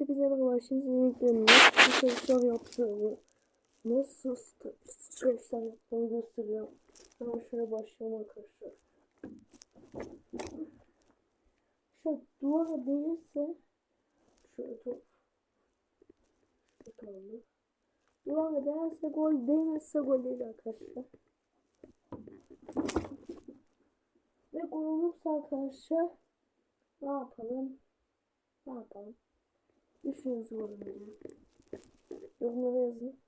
Bize merhaba. Şimdi nasıl stretchler yaptığımı, nasıl st- stretchler yaptığımı göstereceğim. Hemen şöyle başlayalım arkadaşlar. Şöyle duvara değilse şöyle top kaldı. Duvara değerse gol değmezse gol değil arkadaşlar. Ve gol olursa arkadaşlar ne yapalım? Ne yapalım? Düşünüyoruz yorumları. Yorumlara yazın.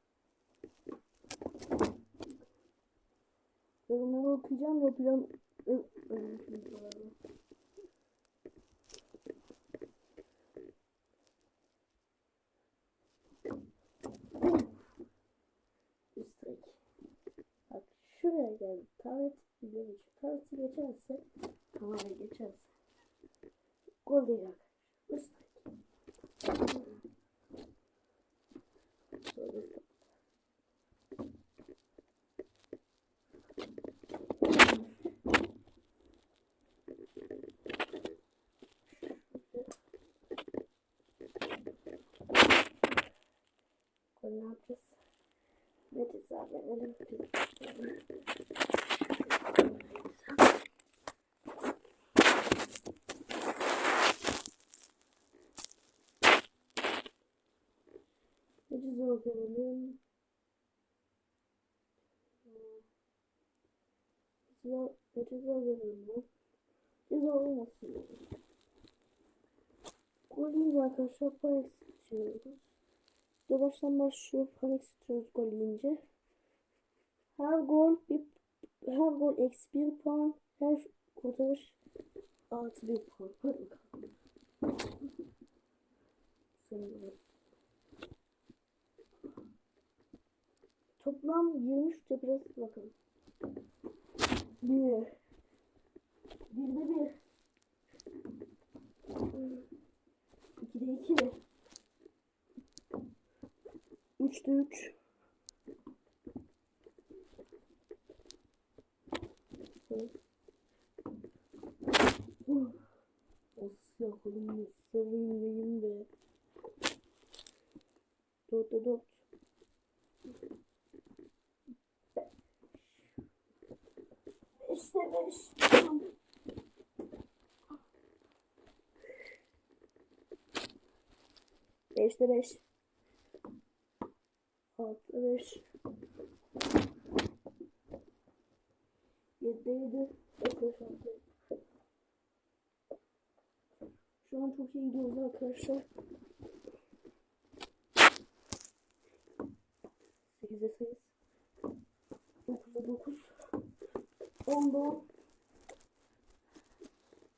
Yorumları okuyacağım yapacağım. Ö- öyle videoları. Üstelik. Bak şuraya geldi. Taret bile geçiyor. Tareti geçerse tamamen geçerse. Gol değil ne yapacağız? Ne cezalandıralım? Ne cezalandıralım? Ceza, ne cezalandıralım? Ceza olmasın. Gol yiyince arkadaşlar para istiyoruz. Yavaştan başlıyor. Panik istiyoruz gol yiyince. Her gol bir her gol eksi bir puan. Her kurtarış artı bir puan. Hadi bakalım. Sonra Toplam 23 de biraz bakalım. Bir. Birde bir. İkide iki. Üçte üç. Asya kolumda sarayım be. Dörtte dört. Beş. Beşte beş. Altı beş. Yedi yedi. Dokuz altı. Şu an çok iyi gidiyoruz arkadaşlar. Sekize sekiz. Dokuzda dokuz. Onda on.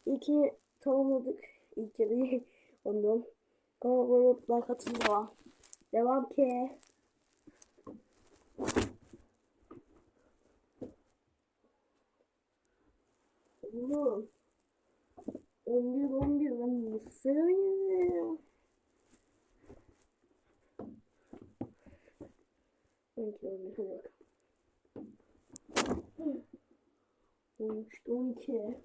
İki tamamladık. İlk yarıyı ondan. Ama böyle like atın devam. Devam ki. Oğlum. 11 11 ben nasıl oynuyorum? 12 11 hadi bakalım. 13 12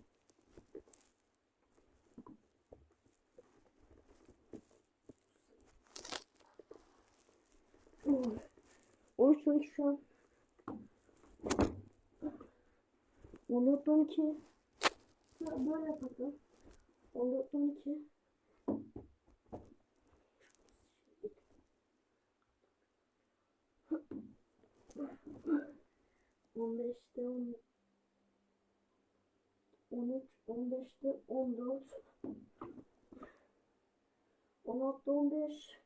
13 12 şu an. 14 12 Ya böyle yapalım. 14 12 15'te 10 13 15'te 14 16'da 15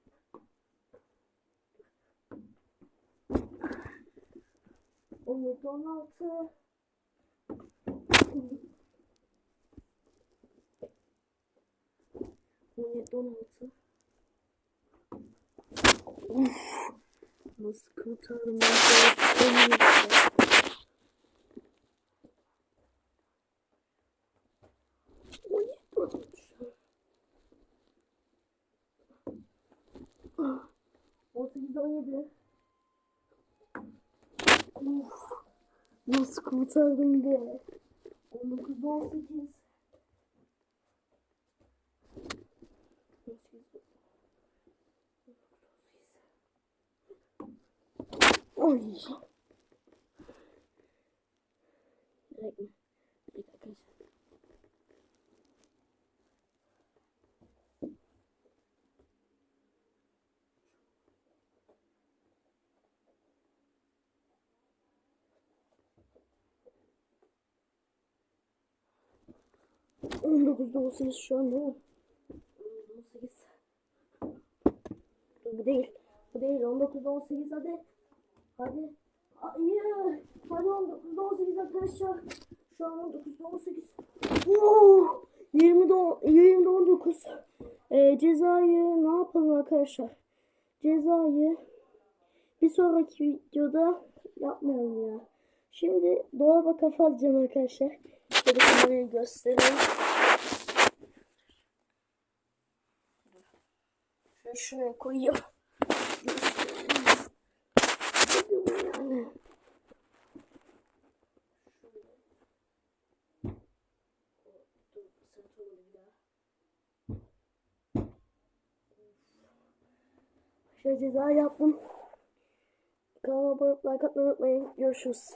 17 16 17 16 Uf, nasıl kurtardım ben böyle O Doydu. Uf. Nasıl kurtardım be. 19, 18. 18. Ay. 19'da 18 şu an değil mi? 18. Bu değil. Bu değil. 19'da 18 hadi. Hadi. Hayır. Hadi 19'da 18 arkadaşlar. Şu an 19'da 18. Oh! 20'de, 20'de 19. E, cezayı ne yapalım arkadaşlar? Cezayı bir sonraki videoda yapmayalım ya. Şimdi dolaba kafa arkadaşlar. Şöyle göstereyim. Şöyle şuraya koyayım. Şöyle ceza yaptım. Kanalıma abone atmayı unutmayın. Görüşürüz.